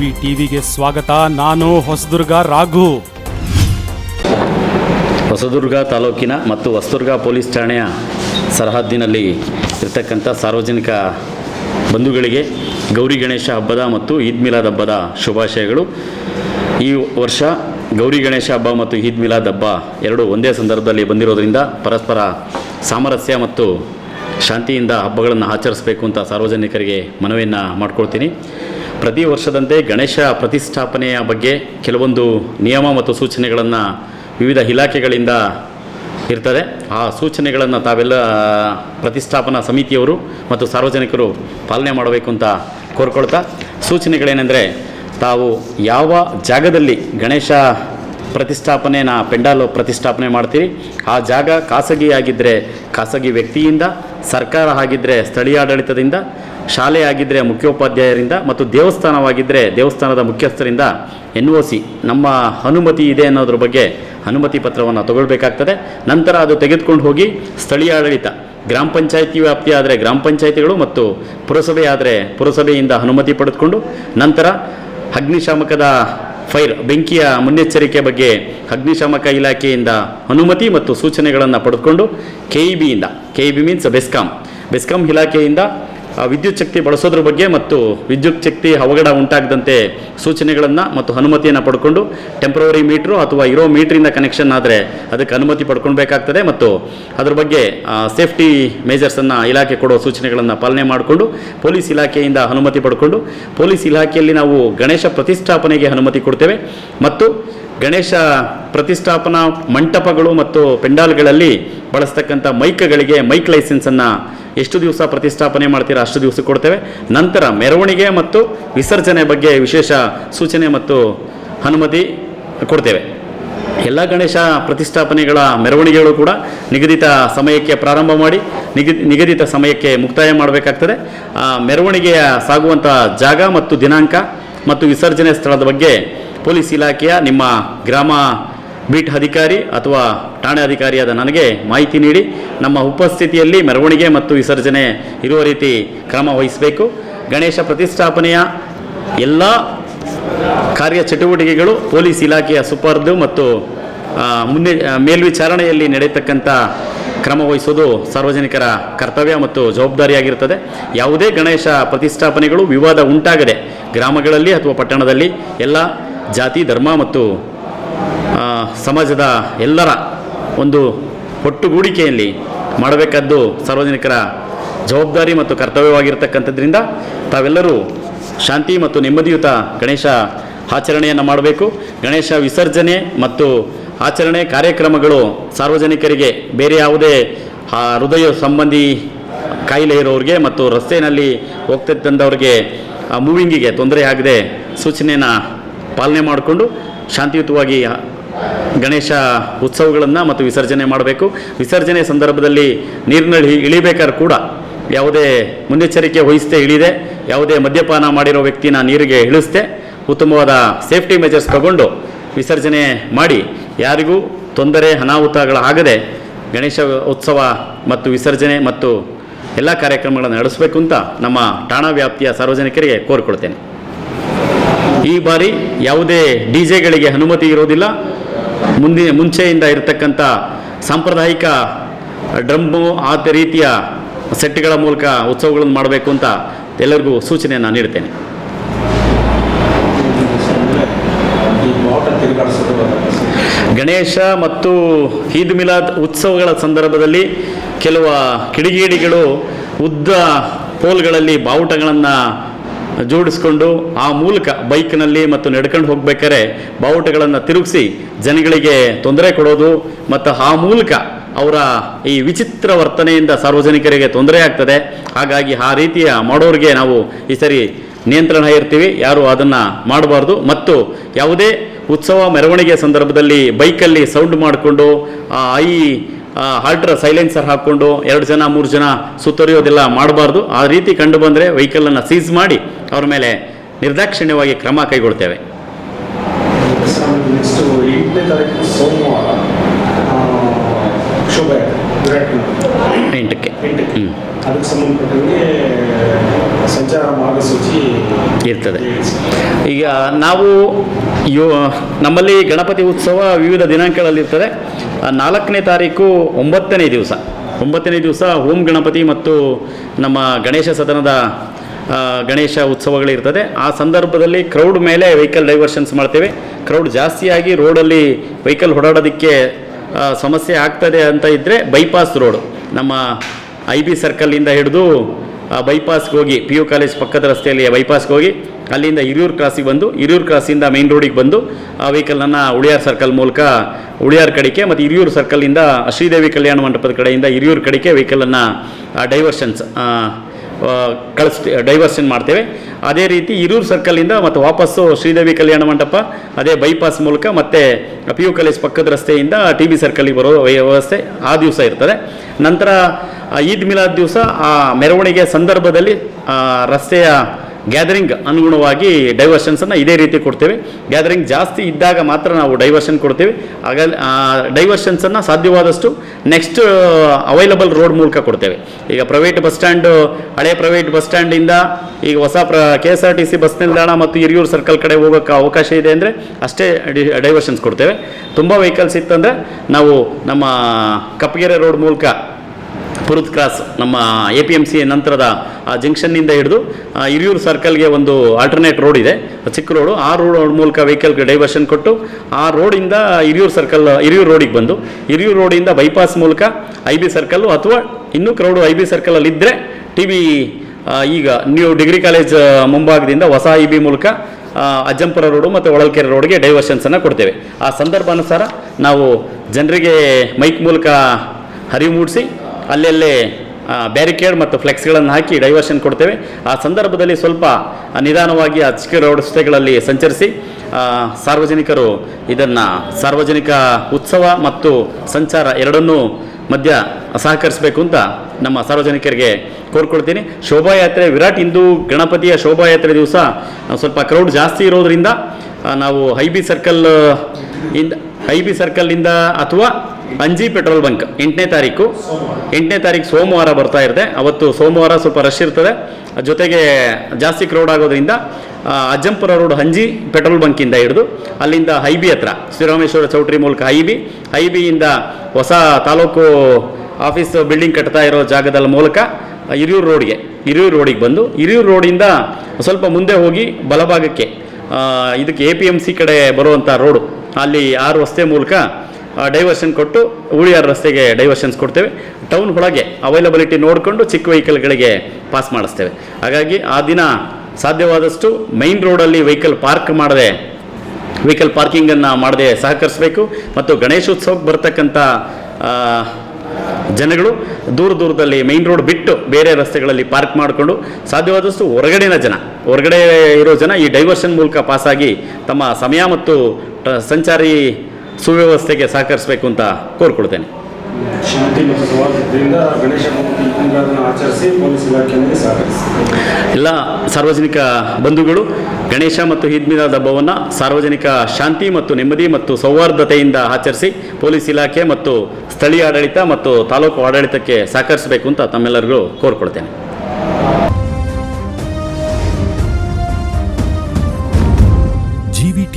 V ಟಿವಿಗೆ ಸ್ವಾಗತ. ನಾನು ಹೊಸದುರ್ಗ ರಾಘು. ಹೊಸದುರ್ಗ ತಾಲೂಕಿನ ಮತ್ತು ಹೊಸದುರ್ಗ ಪೊಲೀಸ್ ಠಾಣೆಯ ಸರಹದ್ದಿನಲ್ಲಿ ಇರತಕ್ಕಂಥ ಸಾರ್ವಜನಿಕ ಬಂಧುಗಳಿಗೆ ಗೌರಿ ಗಣೇಶ ಹಬ್ಬದ ಮತ್ತು ಈದ್ ಮಿಲಾದ್ ಹಬ್ಬದ ಶುಭಾಶಯಗಳು. ಈ ವರ್ಷ ಗೌರಿ ಗಣೇಶ ಹಬ್ಬ ಮತ್ತು ಈದ್ ಮಿಲಾದ್ ಹಬ್ಬ ಎರಡು ಒಂದೇ ಸಂದರ್ಭದಲ್ಲಿ ಬಂದಿರೋದರಿಂದ ಪರಸ್ಪರ ಸಾಮರಸ್ಯ ಮತ್ತು ಶಾಂತಿಯಿಂದ ಹಬ್ಬಗಳನ್ನು ಆಚರಿಸಬೇಕು ಅಂತ ಸಾರ್ವಜನಿಕರಿಗೆ ಮನವಿಯನ್ನು ಮಾಡ್ಕೊಳ್ತೀನಿ. ಪ್ರತಿ ವರ್ಷದಂತೆ ಗಣೇಶ ಪ್ರತಿಷ್ಠಾಪನೆಯ ಬಗ್ಗೆ ಕೆಲವೊಂದು ನಿಯಮ ಮತ್ತು ಸೂಚನೆಗಳನ್ನು ವಿವಿಧ ಇಲಾಖೆಗಳಿಂದ ಇರ್ತದೆ. ಆ ಸೂಚನೆಗಳನ್ನು ತಾವೆಲ್ಲ, ಪ್ರತಿಷ್ಠಾಪನಾ ಸಮಿತಿಯವರು ಮತ್ತು ಸಾರ್ವಜನಿಕರು ಪಾಲನೆ ಮಾಡಬೇಕು ಅಂತ ಕೋರ್ಕೊಳ್ತಾ, ಸೂಚನೆಗಳೇನೆಂದರೆ ತಾವು ಯಾವ ಜಾಗದಲ್ಲಿ ಗಣೇಶ ಪ್ರತಿಷ್ಠಾಪನೆನ, ಪೆಂಡಾಲು ಪ್ರತಿಷ್ಠಾಪನೆ ಮಾಡ್ತೀರಿ, ಆ ಜಾಗ ಖಾಸಗಿಯಾಗಿದ್ದರೆ ಖಾಸಗಿ ವ್ಯಕ್ತಿಯಿಂದ, ಸರ್ಕಾರ ಆಗಿದ್ದರೆ ಸ್ಥಳೀಯ ಆಡಳಿತದಿಂದ ಶಾಲೆ ಆಗಿದ್ದರೆ ಮುಖ್ಯೋಪಾಧ್ಯಾಯರಿಂದ ಮತ್ತು ದೇವಸ್ಥಾನವಾಗಿದ್ದರೆ ದೇವಸ್ಥಾನದ ಮುಖ್ಯಸ್ಥರಿಂದ ಎನ್ ಒ ಸಿ. ನಮ್ಮ ಅನುಮತಿ ಇದೆ ಅನ್ನೋದ್ರ ಬಗ್ಗೆ ಅನುಮತಿ ಪತ್ರವನ್ನು ತಗೊಳ್ಬೇಕಾಗ್ತದೆ. ನಂತರ ಅದು ತೆಗೆದುಕೊಂಡು ಹೋಗಿ ಸ್ಥಳೀಯ ಆಡಳಿತ. ಗ್ರಾಮ ಪಂಚಾಯತಿ ವ್ಯಾಪ್ತಿ ಆದರೆ ಗ್ರಾಮ ಪಂಚಾಯತಿಗಳು ಮತ್ತು ಪುರಸಭೆ ಆದರೆ ಪುರಸಭೆಯಿಂದ ಅನುಮತಿ ಪಡೆದುಕೊಂಡು ನಂತರ ಅಗ್ನಿಶಾಮಕದ ಫೈರ್, ಬೆಂಕಿಯ ಮುನ್ನೆಚ್ಚರಿಕೆ ಬಗ್ಗೆ ಅಗ್ನಿಶಾಮಕ ಇಲಾಖೆಯಿಂದ ಅನುಮತಿ ಮತ್ತು ಸೂಚನೆಗಳನ್ನು ಪಡೆದುಕೊಂಡು K E ಬಿಯಿಂದ K E B means BESCOM BESCOM ಇಲಾಖೆಯಿಂದ ವಿದ್ಯುತ್ ಶಕ್ತಿ ಬಳಸೋದ್ರ ಬಗ್ಗೆ ಮತ್ತು ವಿದ್ಯುತ್ ಶಕ್ತಿ ಅವಘಡ ಉಂಟಾಗದಂತೆ ಸೂಚನೆಗಳನ್ನು ಮತ್ತು ಅನುಮತಿಯನ್ನು ಪಡ್ಕೊಂಡು ಟೆಂಪ್ರವರಿ ಮೀಟ್ರು ಅಥವಾ ಇರೋ ಮೀಟ್ರಿಂದ ಕನೆಕ್ಷನ್ ಆದರೆ ಅದಕ್ಕೆ ಅನುಮತಿ ಪಡ್ಕೊಳ್ಬೇಕಾಗ್ತದೆ ಮತ್ತು ಅದ್ರ ಬಗ್ಗೆ ಸೇಫ್ಟಿ ಮೇಜರ್ಸನ್ನು ಇಲಾಖೆ ಕೊಡೋ ಸೂಚನೆಗಳನ್ನು ಪಾಲನೆ ಮಾಡಿಕೊಂಡು ಪೊಲೀಸ್ ಇಲಾಖೆಯಿಂದ ಅನುಮತಿ ಪಡ್ಕೊಂಡು ಪೊಲೀಸ್ ಇಲಾಖೆಯಲ್ಲಿ ನಾವು ಗಣೇಶ ಪ್ರತಿಷ್ಠಾಪನೆಗೆ ಅನುಮತಿ ಕೊಡ್ತೇವೆ ಮತ್ತು ಗಣೇಶ ಪ್ರತಿಷ್ಠಾಪನಾ ಮಂಟಪಗಳು ಮತ್ತು ಪೆಂಡಾಲ್ಗಳಲ್ಲಿ ಬಳಸ್ತಕ್ಕಂಥ ಮೈಕ್ಗಳಿಗೆ ಮೈಕ್ ಲೈಸೆನ್ಸನ್ನು ಎಷ್ಟು ದಿವಸ ಪ್ರತಿಷ್ಠಾಪನೆ ಮಾಡ್ತೀರಾ ಅಷ್ಟು ದಿವಸ ಕೊಡ್ತೇವೆ. ನಂತರ ಮೆರವಣಿಗೆ ಮತ್ತು ವಿಸರ್ಜನೆ ಬಗ್ಗೆ ವಿಶೇಷ ಸೂಚನೆ ಮತ್ತು ಅನುಮತಿ ಕೊಡ್ತೇವೆ. ಎಲ್ಲ ಗಣೇಶ ಪ್ರತಿಷ್ಠಾಪನೆಗಳ ಮೆರವಣಿಗೆಗಳು ಕೂಡ ನಿಗದಿತ ಸಮಯಕ್ಕೆ ಪ್ರಾರಂಭ ಮಾಡಿ, ನಿಗದಿ, ನಿಗದಿತ ಸಮಯಕ್ಕೆ ಮುಕ್ತಾಯ ಮಾಡಬೇಕಾಗ್ತದೆ. ಆ ಮೆರವಣಿಗೆಯ ಸಾಗುವಂಥ ಜಾಗ ಮತ್ತು ದಿನಾಂಕ ಮತ್ತು ವಿಸರ್ಜನೆ ಸ್ಥಳದ ಬಗ್ಗೆ ಪೊಲೀಸ್ ಇಲಾಖೆಯ ನಿಮ್ಮ ಗ್ರಾಮ ಬೀಟ್ ಅಧಿಕಾರಿ ಅಥವಾ ಠಾಣೆ ಅಧಿಕಾರಿಯಾದ ನನಗೆ ಮಾಹಿತಿ ನೀಡಿ ನಮ್ಮ ಉಪಸ್ಥಿತಿಯಲ್ಲಿ ಮೆರವಣಿಗೆ ಮತ್ತು ವಿಸರ್ಜನೆ ಇರುವ ರೀತಿ ಕ್ರಮ ವಹಿಸಬೇಕು. ಗಣೇಶ ಪ್ರತಿಷ್ಠಾಪನೆಯ ಎಲ್ಲ ಕಾರ್ಯಚಟುವಟಿಕೆಗಳು ಪೊಲೀಸ್ ಇಲಾಖೆಯ ಸುಪರ್ದು ಮತ್ತು ಮುನ್ನೆ ಮೇಲ್ವಿಚಾರಣೆಯಲ್ಲಿ ನಡೆಯತಕ್ಕಂಥ ಕ್ರಮ ವಹಿಸೋದು ಸಾರ್ವಜನಿಕರ ಕರ್ತವ್ಯ ಮತ್ತು ಜವಾಬ್ದಾರಿಯಾಗಿರುತ್ತದೆ. ಯಾವುದೇ ಗಣೇಶ ಪ್ರತಿಷ್ಠಾಪನೆಗಳು ವಿವಾದ ಉಂಟಾಗದೆ ಗ್ರಾಮಗಳಲ್ಲಿ ಅಥವಾ ಪಟ್ಟಣದಲ್ಲಿ ಎಲ್ಲ ಜಾತಿ, ಧರ್ಮ ಮತ್ತು ಸಮಾಜದ ಎಲ್ಲರ ಒಂದು ಒಟ್ಟುಗೂಡಿಕೆಯಲ್ಲಿ ಮಾಡಬೇಕಾದ್ದು ಸಾರ್ವಜನಿಕರ ಜವಾಬ್ದಾರಿ ಮತ್ತು ಕರ್ತವ್ಯವಾಗಿರ್ತಕ್ಕಂಥದ್ರಿಂದ ತಾವೆಲ್ಲರೂ ಶಾಂತಿ ಮತ್ತು ನೆಮ್ಮದಿಯುತ ಗಣೇಶ ಆಚರಣೆಯನ್ನು ಮಾಡಬೇಕು. ಗಣೇಶ ವಿಸರ್ಜನೆ ಮತ್ತು ಆಚರಣೆ ಕಾರ್ಯಕ್ರಮಗಳು ಸಾರ್ವಜನಿಕರಿಗೆ ಬೇರೆ ಯಾವುದೇ ಹೃದಯ ಸಂಬಂಧಿ ಕಾಯಿಲೆ ಇರೋರಿಗೆ ಮತ್ತು ರಸ್ತೆಯಲ್ಲಿ ಹೋಗ್ತಿದ್ದಂಥವ್ರಿಗೆ ಮೂವಿಂಗಿಗೆ ತೊಂದರೆ ಆಗದೆ ಸೂಚನೆಯನ್ನು ಪಾಲನೆ ಮಾಡಿಕೊಂಡು ಶಾಂತಿಯುತವಾಗಿ ಗಣೇಶ ಉತ್ಸವಗಳನ್ನು ಮತ್ತು ವಿಸರ್ಜನೆ ಮಾಡಬೇಕು. ವಿಸರ್ಜನೆ ಸಂದರ್ಭದಲ್ಲಿ ನೀರಿನಲ್ಲಿ ಇಳಿಬೇಕಾದ್ರೂ ಕೂಡ ಯಾವುದೇ ಮುನ್ನೆಚ್ಚರಿಕೆ ವಹಿಸದೆ ಇಳಿದೆ, ಯಾವುದೇ ಮದ್ಯಪಾನ ಮಾಡಿರೋ ವ್ಯಕ್ತಿನ ನೀರಿಗೆ ಇಳಿಸ್ದೆ ಉತ್ತಮವಾದ ಸೇಫ್ಟಿ ಮೆಜರ್ಸ್ ತಗೊಂಡು ವಿಸರ್ಜನೆ ಮಾಡಿ. ಯಾರಿಗೂ ತೊಂದರೆ ಅನಾಹುತಗಳಾಗದೆ ಗಣೇಶ ಉತ್ಸವ ಮತ್ತು ವಿಸರ್ಜನೆ ಮತ್ತು ಎಲ್ಲ ಕಾರ್ಯಕ್ರಮಗಳನ್ನು ನಡೆಸಬೇಕು ಅಂತ ನಮ್ಮ ಠಾಣಾ ವ್ಯಾಪ್ತಿಯ ಸಾರ್ವಜನಿಕರಿಗೆ ಕೋರಿಕೊಳ್ತೇನೆ. ಈ ಬಾರಿ ಯಾವುದೇ ಡಿ ಜೆಗಳಿಗೆ ಅನುಮತಿ ಇರೋದಿಲ್ಲ. ಮುಂದಿನ ಮುಂಚೆಯಿಂದ ಇರತಕ್ಕಂಥ ಸಾಂಪ್ರದಾಯಿಕ ಡ್ರಮ್ಮು ಆ ರೀತಿಯ ಸೆಟ್ಗಳ ಮೂಲಕ ಉತ್ಸವಗಳನ್ನು ಮಾಡಬೇಕು ಅಂತ ಎಲ್ಲರಿಗೂ ಸೂಚನೆಯನ್ನು ನೀಡ್ತೇನೆ. ಗಣೇಶ ಮತ್ತು ಈದ್ ಮಿಲಾದ್ ಉತ್ಸವಗಳ ಸಂದರ್ಭದಲ್ಲಿ ಕೆಲವು ಕಿಡಿಗೇಡಿಗಳು ಉದ್ದ ಪೋಲ್ಗಳಲ್ಲಿ ಬಾವುಟಗಳನ್ನು ಜೋಡಿಸ್ಕೊಂಡು ಆ ಮೂಲಕ ಬೈಕ್ನಲ್ಲಿ ಮತ್ತು ನಡ್ಕೊಂಡು ಹೋಗ್ಬೇಕಾರೆ ಬಾವುಟಗಳನ್ನು ತಿರುಗಿಸಿ ಜನಗಳಿಗೆ ತೊಂದರೆ ಕೊಡೋದು ಮತ್ತು ಆ ಮೂಲಕ ಅವರ ಈ ವಿಚಿತ್ರ ವರ್ತನೆಯಿಂದ ಸಾರ್ವಜನಿಕರಿಗೆ ತೊಂದರೆ ಆಗ್ತದೆ. ಹಾಗಾಗಿ ಆ ರೀತಿಯ ಮಾಡೋರಿಗೆ ನಾವು ಈ ಸರಿ ನಿಯಂತ್ರಣ ಇರ್ತೀವಿ. ಯಾರು ಅದನ್ನು ಮಾಡಬಾರ್ದು. ಮತ್ತು ಯಾವುದೇ ಉತ್ಸವ ಮೆರವಣಿಗೆ ಸಂದರ್ಭದಲ್ಲಿ ಬೈಕಲ್ಲಿ ಸೌಂಡ್ ಮಾಡಿಕೊಂಡು ಐ ಹಾಲ್ಟ್ರ ಸೈಲೆನ್ಸರ್ ಹಾಕ್ಕೊಂಡು ಎರಡು ಜನ, ಮೂರು ಜನ ಸುತ್ತರಿಯೋದೆಲ್ಲ ಮಾಡಬಾರ್ದು. ಆ ರೀತಿ ಕಂಡು ಬಂದರೆ ವೆಹಿಕಲನ್ನು ಸೀಸ್ ಮಾಡಿ ಅವ್ರ ಮೇಲೆ ನಿರ್ದಾಕ್ಷಿಣ್ಯವಾಗಿ ಕ್ರಮ ಕೈಗೊಳ್ತೇವೆ. ಎಂಟಕ್ಕೆ. ಸಂಚಾರ ಇರ್ತದೆ. ಈಗ ನಾವು ಯೋ ನಮ್ಮಲ್ಲಿ ಗಣಪತಿ ಉತ್ಸವ ವಿವಿಧ ದಿನಾಂಕಗಳಲ್ಲಿರ್ತದೆ. ಆ, ನಾಲ್ಕನೇ ತಾರೀಕು ಒಂಬತ್ತನೇ ದಿವಸ. ಒಂಬತ್ತನೇ ದಿವಸ ಓಂ ಗಣಪತಿ ಮತ್ತು ನಮ್ಮ ಗಣೇಶ ಸದನದ ಗಣೇಶ ಉತ್ಸವಗಳಿರ್ತದೆ ಆ ಸಂದರ್ಭದಲ್ಲಿ ಕ್ರೌಡ್ ಮೇಲೆ ವೆಹಿಕಲ್ ಡೈವರ್ಷನ್ಸ್ ಮಾಡ್ತೇವೆ. ಕ್ರೌಡ್ ಜಾಸ್ತಿಯಾಗಿ ರೋಡಲ್ಲಿ ವೆಹಿಕಲ್ ಓಡಾಡೋದಕ್ಕೆ ಸಮಸ್ಯೆ ಆಗ್ತದೆ ಅಂತ ಇದ್ದರೆ ಬೈಪಾಸ್ ರೋಡ್ ನಮ್ಮ ಐ ಬಿ ಸರ್ಕಲ್ಲಿಂದ ಹಿಡಿದು ಬೈಪಾಸ್ಗೆ ಹೋಗಿ ಪಿ ಯು ಕಾಲೇಜ್ ಪಕ್ಕದ ರಸ್ತೆಯಲ್ಲಿ ಬೈಪಾಸ್ಗೆ ಹೋಗಿ, ಅಲ್ಲಿಂದ ಹಿರಿಯೂರು ಕ್ರಾಸಿಗೆ ಬಂದು, ಹಿರಿಯೂರು ಕ್ರಾಸಿಂದ ಮೈನ್ ರೋಡಿಗೆ ಬಂದು, ಆ ವೆಹಿಕಲನ್ನು ಉಳಿಯಾರ್ ಸರ್ಕಲ್ ಮೂಲಕ ಉಳಿಯಾರ್ ಕಡೆಗೆ ಮತ್ತು ಹಿರಿಯೂರು ಸರ್ಕಲಿಂದ ಶ್ರೀದೇವಿ ಕಲ್ಯಾಣ ಮಂಟಪದ ಕಡೆಯಿಂದ ಹಿರಿಯೂರು ಕಡೆಗೆ ವೆಹಿಕಲನ್ನು ಡೈವರ್ಷನ್ಸ್ ಕಳಿಸ್ ಡೈವರ್ಷನ್ ಮಾಡ್ತೇವೆ? ಅದೇ ರೀತಿ ಇರೂರು ಸರ್ಕಲಿಂದ ಮತ್ತು ವಾಪಸ್ಸು ಶ್ರೀದೇವಿ ಕಲ್ಯಾಣ ಮಂಟಪ, ಅದೇ ಬೈಪಾಸ್ ಮೂಲಕ ಮತ್ತೆ ಪಿ ಯು ಕಾಲೇಜ್ ಪಕ್ಕದ ರಸ್ತೆಯಿಂದ ಟಿ ಬಿ ಸರ್ಕಲ್ಗೆ ಬರೋ ವ್ಯವಸ್ಥೆ ಆ ದಿವಸ ಇರ್ತದೆ. ನಂತರ ಈದ್ ಮಿಲಾದ್ ದಿವಸ ಆ ಮೆರವಣಿಗೆ ಸಂದರ್ಭದಲ್ಲಿ ರಸ್ತೆಯ ಗ್ಯಾದರಿಂಗ್ ಅನುಗುಣವಾಗಿ ಡೈವರ್ಷನ್ಸನ್ನು ಇದೇ ರೀತಿ ಕೊಡ್ತೇವೆ. ಗ್ಯಾದರಿಂಗ್ ಜಾಸ್ತಿ ಇದ್ದಾಗ ಮಾತ್ರ ನಾವು ಡೈವರ್ಷನ್ ಕೊಡ್ತೇವೆ. ಆಗ ಡೈವರ್ಷನ್ಸನ್ನು ಸಾಧ್ಯವಾದಷ್ಟು ನೆಕ್ಸ್ಟ್ ಅವೈಲಬಲ್ ರೋಡ್ ಮೂಲಕ ಕೊಡ್ತೇವೆ. ಈಗ ಪ್ರೈವೇಟ್ ಬಸ್ ಸ್ಟ್ಯಾಂಡ್ ಹಳೆ ಪ್ರೈವೇಟ್ ಬಸ್ ಸ್ಟ್ಯಾಂಡಿಂದ ಈಗ ಹೊಸ ಪ್ರ K S R T C bus ನಿಲ್ದಾಣ ಮತ್ತು ಹಿರಿಯೂರು ಸರ್ಕಲ್ ಕಡೆ ಹೋಗೋಕ್ಕೆ ಅವಕಾಶ ಇದೆ ಅಂದರೆ ಅಷ್ಟೇ ಡೈವರ್ಷನ್ಸ್ ಕೊಡ್ತೇವೆ. ತುಂಬ ವೆಹಿಕಲ್ಸ್ ಇತ್ತಂದರೆ ನಾವು ನಮ್ಮ ಕಪ್ಪಗೆರೆ ರೋಡ್ ಮೂಲಕ ಪುರುತ್ ಕ್ರಾಸ್ ನಮ್ಮ ಎ ಪಿ ಎಂ ಸಿ ನಂತರದ ಆ ಜಂಕ್ಷನ್ನಿಂದ ಹಿಡಿದು ಹಿರಿಯೂರು ಸರ್ಕಲ್ಗೆ ಒಂದು ಆಲ್ಟರ್ನೇಟ್ ರೋಡ್ ಇದೆ. ಚಿಕ್ಕ ರೋಡು ಆ ರೋಡ್ ಮೂಲಕ ವೆಹಿಕಲ್ಗೆ ಡೈವರ್ಷನ್ ಕೊಟ್ಟು, ಆ ರೋಡಿಂದ ಹಿರಿಯೂರು ಸರ್ಕಲ್, ಹಿರಿಯೂರು ರೋಡಿಗೆ ಬಂದು, ಹಿರಿಯೂರು ರೋಡಿಂದ ಬೈಪಾಸ್ ಮೂಲಕ ಐ ಬಿ ಸರ್ಕಲ್ಲು ಅಥವಾ ಇನ್ನೂ ಕ್ರೌಡು ಐ ಬಿ ಸರ್ಕಲಲ್ಲಿ ಇದ್ದರೆ ಟಿ ವಿ ಈಗ ನ್ಯೂ ಡಿಗ್ರಿ ಕಾಲೇಜ್ ಮುಂಭಾಗದಿಂದ ಹೊಸ ಐ ಬಿ ಮೂಲಕ ಅಜ್ಜಂಪುರ ರೋಡು ಮತ್ತು ಒಳಲ್ಕೆರೆ ರೋಡ್ಗೆ ಡೈವರ್ಷನ್ಸನ್ನು ಕೊಡ್ತೇವೆ. ಆ ಸಂದರ್ಭಾನುಸಾರ ನಾವು ಜನರಿಗೆ ಮೈಕ್ ಮೂಲಕ ಹರಿವು ಮೂಡಿಸಿ ಅಲ್ಲೆಲ್ಲೇ ಬ್ಯಾರಿಕೇಡ್ ಮತ್ತು ಫ್ಲೆಕ್ಸ್ಗಳನ್ನು ಹಾಕಿ ಡೈವರ್ಷನ್ ಕೊಡ್ತೇವೆ. ಆ ಸಂದರ್ಭದಲ್ಲಿ ಸ್ವಲ್ಪ ನಿಧಾನವಾಗಿ ಆ ಚಿಕ್ಕ ರಸ್ತೆಗಳಲ್ಲಿ ಸಂಚರಿಸಿ ಸಾರ್ವಜನಿಕರು ಇದನ್ನು ಸಾರ್ವಜನಿಕ ಉತ್ಸವ ಮತ್ತು ಸಂಚಾರ ಎರಡನ್ನೂ ಮಧ್ಯ ಸಹಕರಿಸಬೇಕು ಅಂತ ನಮ್ಮ ಸಾರ್ವಜನಿಕರಿಗೆ ಕೋರ್ಕೊಳ್ತೀನಿ. ಶೋಭಾಯಾತ್ರೆ, ವಿರಾಟ್ ಹಿಂದೂ ಗಣಪತಿಯ ಶೋಭಾಯಾತ್ರೆ ದಿವಸ ಸ್ವಲ್ಪ ಕ್ರೌಡ್ ಜಾಸ್ತಿ ಇರೋದರಿಂದ ನಾವು ಹೈಬಿ ಸರ್ಕಲ್ ಇಂದ ಐ ಬಿ ಸರ್ಕಲ್ನಿಂದ ಅಥವಾ ಅಂಜಿ ಪೆಟ್ರೋಲ್ ಬಂಕ್ ಎಂಟನೇ ತಾರೀಕು. ಎಂಟನೇ ತಾರೀಕು ಸೋಮವಾರ ಬರ್ತಾ ಇರುತ್ತೆ. ಅವತ್ತು ಸೋಮವಾರ ಸ್ವಲ್ಪ ರಶ್ ಇರ್ತದೆ. ಜೊತೆಗೆ ಜಾಸ್ತಿ ಕ್ರೌಡ್ ಆಗೋದ್ರಿಂದ ಅಜ್ಜಂಪುರ ರೋಡ್ ಹಂಜಿ ಪೆಟ್ರೋಲ್ ಬಂಕಿಂದ ಹಿಡಿದು ಅಲ್ಲಿಂದ ಹೈಬಿ ಹತ್ರ, ಶ್ರೀರಾಮೇಶ್ವರ ಚೌಟ್ರಿ ಮೂಲಕ ಹೈಬಿ ಹೈಬಿಯಿಂದ ಹೊಸ ತಾಲೂಕು ಆಫೀಸ್ ಬಿಲ್ಡಿಂಗ್ ಕಟ್ತಾ ಇರೋ ಜಾಗದ ಮೂಲಕ ಹಿರಿಯೂರು ರೋಡ್ಗೆ ಹಿರಿಯೂರು ರೋಡಿಗೆ ಬಂದು, ಹಿರಿಯೂರು ರೋಡಿಂದ ಸ್ವಲ್ಪ ಮುಂದೆ ಹೋಗಿ ಬಲಭಾಗಕ್ಕೆ ಇದಕ್ಕೆ ಎ ಪಿ ಎಂ ಸಿ ಕಡೆ ಬರುವಂಥ ರೋಡು ಅಲ್ಲಿ ಆರು ರಸ್ತೆ ಮೂಲಕ ಡೈವರ್ಷನ್ ಕೊಟ್ಟು ಉಳಿಯಾರ ರಸ್ತೆಗೆ ಡೈವರ್ಷನ್ಸ್ ಕೊಡ್ತೇವೆ. ಟೌನ್ ಒಳಗೆ ಅವೈಲಬಿಲಿಟಿ ನೋಡಿಕೊಂಡು ಚಿಕ್ಕ ವೆಹಿಕಲ್ಗಳಿಗೆ ಪಾಸ್ ಮಾಡಿಸ್ತೇವೆ. ಹಾಗಾಗಿ ಆ ದಿನ ಸಾಧ್ಯವಾದಷ್ಟು ಮೈನ್ ರೋಡಲ್ಲಿ ವೆಹಿಕಲ್ ಪಾರ್ಕ್ ಮಾಡದೆ ವೆಹಿಕಲ್ ಪಾರ್ಕಿಂಗನ್ನು ಮಾಡದೆ ಸಹಕರಿಸಬೇಕು. ಮತ್ತು ಗಣೇಶೋತ್ಸವಕ್ಕೆ ಬರ್ತಕ್ಕಂಥ ಜನಗಳು ದೂರ ದೂರದಲ್ಲಿ ಮೈನ್ ರೋಡ್ ಬಿಟ್ಟು ಬೇರೆ ರಸ್ತೆಗಳಲ್ಲಿ ಪಾರ್ಕ್ ಮಾಡಿಕೊಂಡು ಸಾಧ್ಯವಾದಷ್ಟು ಹೊರಗಡೆನ ಜನ ಹೊರಗಡೆ ಇರೋ ಜನ ಈ ಡೈವರ್ಷನ್ ಮೂಲಕ ಪಾಸಾಗಿ ತಮ್ಮ ಸಮಯ ಮತ್ತು ಸಂಚಾರಿ ಸುವ್ಯವಸ್ಥೆಗೆ ಸಹಕರಿಸಬೇಕು ಅಂತ ಕೋರ್ಕೊಳ್ತೇನೆ. ಶಾಂತಿ ಮತ್ತು ಸೌಹಾರ್ದತೆಯಿಂದ ಗಣೇಶ ಹಬ್ಬಕ್ಕೆ ಈದ್ಗಳನ್ನು ಆಚರಿಸಿ ಪೊಲೀಸ್ ಇಲಾಖೆಯಲ್ಲಿ ಸಹಕರಿಸಿದೆ ಎಲ್ಲ ಸಾರ್ವಜನಿಕ ಬಂಧುಗಳು ಗಣೇಶ ಮತ್ತು ಈದ್ ಮಿಲಾದ್ ಹಬ್ಬವನ್ನು ಸಾರ್ವಜನಿಕ ಶಾಂತಿ ಮತ್ತು ನೆಮ್ಮದಿ ಮತ್ತು ಸೌಹಾರ್ದತೆಯಿಂದ ಆಚರಿಸಿ ಪೊಲೀಸ್ ಇಲಾಖೆ ಮತ್ತು ಸ್ಥಳೀಯ ಆಡಳಿತ ಮತ್ತು ತಾಲೂಕು ಆಡಳಿತಕ್ಕೆ ಸಹಕರಿಸಬೇಕು ಅಂತ ತಮ್ಮೆಲ್ಲರಿಗೂ ಕೋರ್ಕೊಳ್ತೇನೆ.